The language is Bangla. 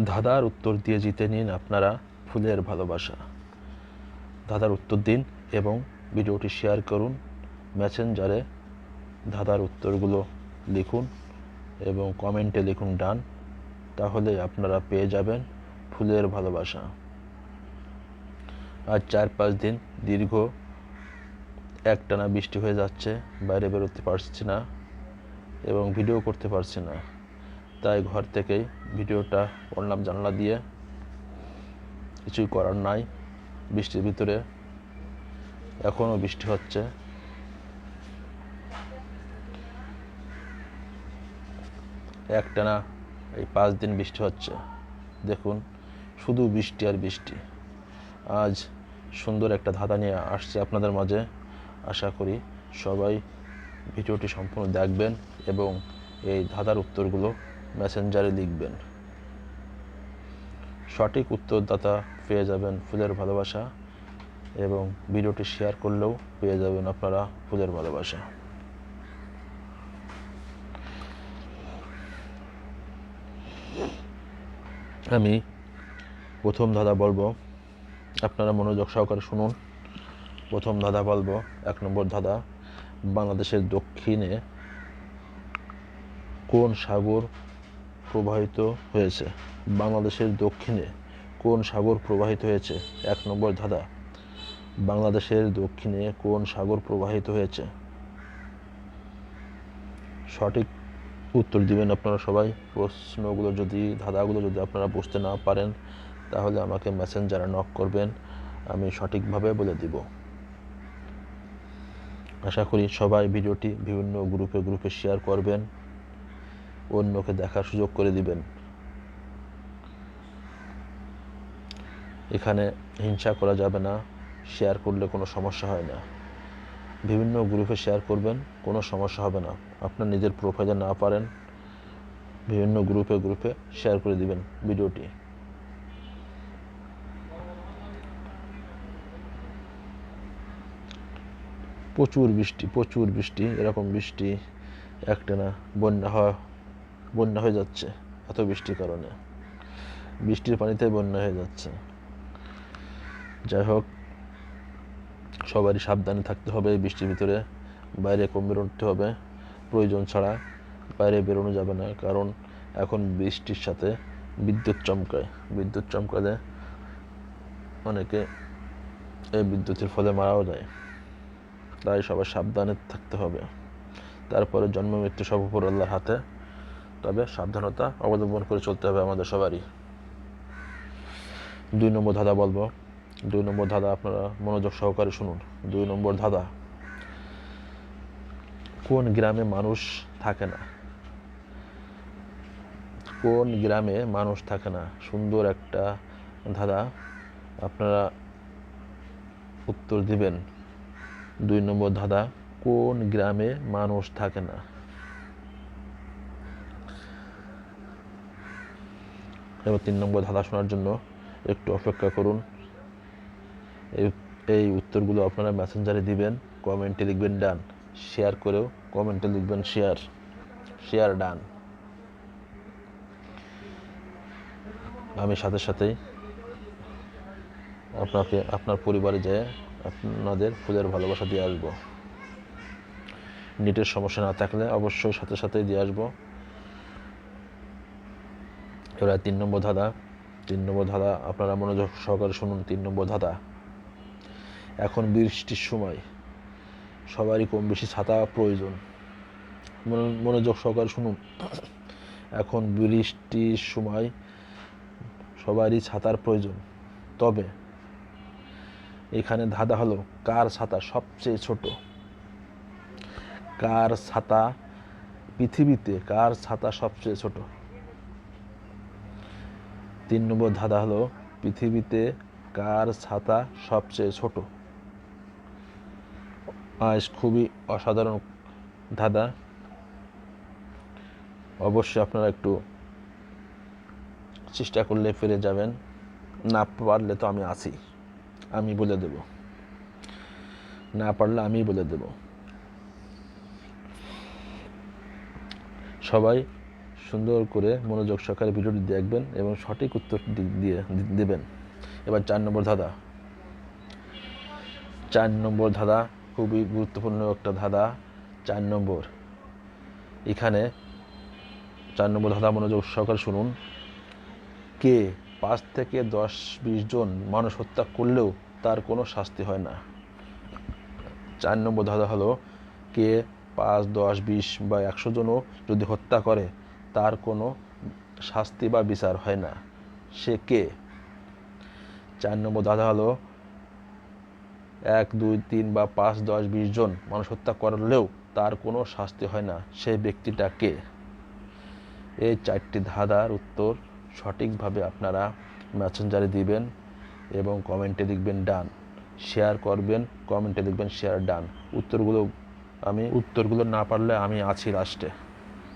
ধাঁধার উত্তর দিয়ে জিতে নিন আপনারা ফুলের ভালোবাসা। ধাঁধার উত্তর দিন এবং ভিডিওটি শেয়ার করুন, মেসেঞ্জারে ধাঁধার উত্তরগুলো লিখুন এবং কমেন্টে লিখুন ডান, তাহলে আপনারা পেয়ে যাবেন ফুলের ভালোবাসা। আজ চার পাঁচ দিন দীর্ঘ একটানা বৃষ্টি হয়ে যাচ্ছে, বাইরে বেরোতে পারছি না এবং ভিডিও করতে পারছি না। তাই ঘর থেকেই ভিডিওটা করলাম জানলা দিয়ে। কিছুই করার নাই, বৃষ্টির ভিতরে। এখনও বৃষ্টি হচ্ছে। একটানা এই পাঁচ দিন বৃষ্টি হচ্ছে। দেখুন, শুধু বৃষ্টি আর বৃষ্টি। আজ সুন্দর একটা ধাঁধা নিয়ে আসছে আপনাদের মাঝে। আশা করি সবাই ভিডিওটি সম্পূর্ণ দেখবেন এবং এই ধাঁধার উত্তরগুলো মেসেঞ্জারে লিখবেন। সঠিক উত্তরদাতা পেয়ে যাবেন ফুলের ভালোবাসা এবং ভিডিওটি শেয়ার করলেও পেয়ে যাবেন আপনারা ফুলের ভালোবাসা। আমি প্রথম ধাঁধা বলব, আপনারা মনোযোগ সহকারে শুনুন। প্রথম ধাঁধা বলব, এক নম্বর ধাঁধা, বাংলাদেশের দক্ষিণে কোন সাগর প্রবাহিত হয়েছে। বাংলাদেশের দক্ষিণে কোন সাগর প্রবাহিত হয়েছে? এক নম্বর ধাঁধা। বাংলাদেশের দক্ষিণে কোন সাগর প্রবাহিত হয়েছে? সঠিক উত্তর দিবেন আপনারা সবাই। প্রশ্নগুলো যদি, ধাঁধাগুলো যদি আপনারা বুঝতে না পারেন, তাহলে আমাকে মেসেঞ্জারে নক করবেন। আমি সঠিকভাবে বলে দিব। আশা করি সবাই ভিডিওটি বিভিন্ন গ্রুপে গ্রুপে শেয়ার করবেন। অন্যকে দেখার সুযোগ করে দিবেন। এখানে হিংসা করা যাবে না শেয়ার করলে কোনো সমস্যা হয় না। বিভিন্ন গ্রুপে শেয়ার করবেন, কোনো সমস্যা হবে না। আপনার নিজের প্রোফাইলে না পারেন, বিভিন্ন গ্রুপে গ্রুপে শেয়ার করে দিবেন ভিডিওটি। প্রচুর বৃষ্টি প্রচুর বৃষ্টি, এরকম বৃষ্টি, একটানা বন্যা হয় বন্যা হয়ে যাচ্ছে, এত বৃষ্টির কারণে। বৃষ্টির পানিতে বন্যা হয়ে যাচ্ছে। যাই হোক, সবারই সাবধানে থাকতে হবে বৃষ্টির ভিতরে। বাইরে কম বেরোতে হবে, প্রয়োজন ছাড়া বাইরে বেরোনো যাবে না, কারণ এখন বৃষ্টির সাথে বিদ্যুৎ চমকায়। বিদ্যুৎ চমকালে অনেকে এই বিদ্যুতের ফলে মারাও যায়। তাই সবাই সাবধানে থাকতে হবে। তারপরে জন্ম, মৃত্যু সব উপর আল্লাহর হাতে। তবে সাবধানতা অবলম্বন করে চলতে হবে আমাদের সবারই। দুই নম্বর ধাঁধা বলব। দুই নম্বর ধাঁধা আপনারা মনোযোগ সহকারে শুনুন। দুই নম্বর ধাঁধা, কোন গ্রামে মানুষ থাকে না? কোন গ্রামে মানুষ থাকে না? সুন্দর একটা ধাঁধা আপনারা উত্তর দিবেন। দুই নম্বর ধাঁধা, কোন গ্রামে মানুষ থাকে না? এবার তিন নম্বর ধাঁধা শোনার জন্য একটু অপেক্ষা করুন। এই এই উত্তরগুলো আপনারা মেসেঞ্জারে দিবেন কমেন্টে লিখবেন ডান শেয়ার করেও কমেন্টে লিখবেন শেয়ার শেয়ার ডান। আমি সাথে সাথেই আপনাকে, আপনার পরিবারে যেয়ে আপনাদের ফুলের ভালোবাসা দিয়ে আসব। নেটের সমস্যা না থাকলে অবশ্যই সাথে সাথেই দিয়ে আসব। এবার তিন নম্বর ধাঁধা, তিন নম্বর ধাঁধা আপনারা মনোযোগ সহকারে শুনুন, তিন নম্বর ধাঁধা। এখন বৃষ্টির সময়, সবারই কম বেশি ছাতা প্রয়োজন। মনোযোগ সহকারে শুনুন। এখন বৃষ্টির সময়, সবারই ছাতার প্রয়োজন। তবে, এখানে ধাঁধা হলো কার ছাতা সবচেয়ে ছোট? কার ছাতা পৃথিবীতে কার ছাতা সবচেয়ে ছোট? তিন নম্বর ধাঁধা হলো পৃথিবীতে কার ছাতা সবচেয়ে ছোট? আজ খুবই অসাধারণ ধাঁধা। অবশ্যই আপনারা একটু চেষ্টা করলে ফিরে যাবেন। না পারলে তো আমি আছি। আমি বলে দেব। না পারলে আমি বলে দেব। সবাই সুন্দর করে মনোযোগ সহকারে ভিডিওটি দেখবেন এবং সঠিক উত্তর দিয়ে দেবেন। এবার চার নম্বর ধাঁধা। চার নম্বর ধাঁধা খুবই গুরুত্বপূর্ণ একটা ধাঁধা। চার নম্বর। এখানে চার নম্বর ধাঁধা মনোযোগ সহকারে শুনুন। কে পাঁচ থেকে দশ, বিশ জন মানুষ হত্যা করলেও তার কোনো শাস্তি হয় না। চার নম্বর ধাঁধা হলো, কে পাঁচ, দশ, বিশ বা একশো জনও যদি হত্যা করে তার কোনো শাস্তি বা বিচার হয় না। সে কে? চার নম্বর ধাঁধা হলো, এক, দুই, তিন বা পাঁচ, দশ, বিশ জন মানুষ হত্যা করলেও তার কোনো শাস্তি হয় না। সেই ব্যক্তিটা কে? এই চারটি ধাঁধার উত্তর সঠিকভাবে আপনারা মেসেঞ্জারে দিবেন এবং কমেন্টে লিখবেন ডান। শেয়ার করবেন কমেন্টে লিখবেন শেয়ার ডান। উত্তরগুলো আমি, উত্তরগুলো না পারলে আমি আছি লাস্টে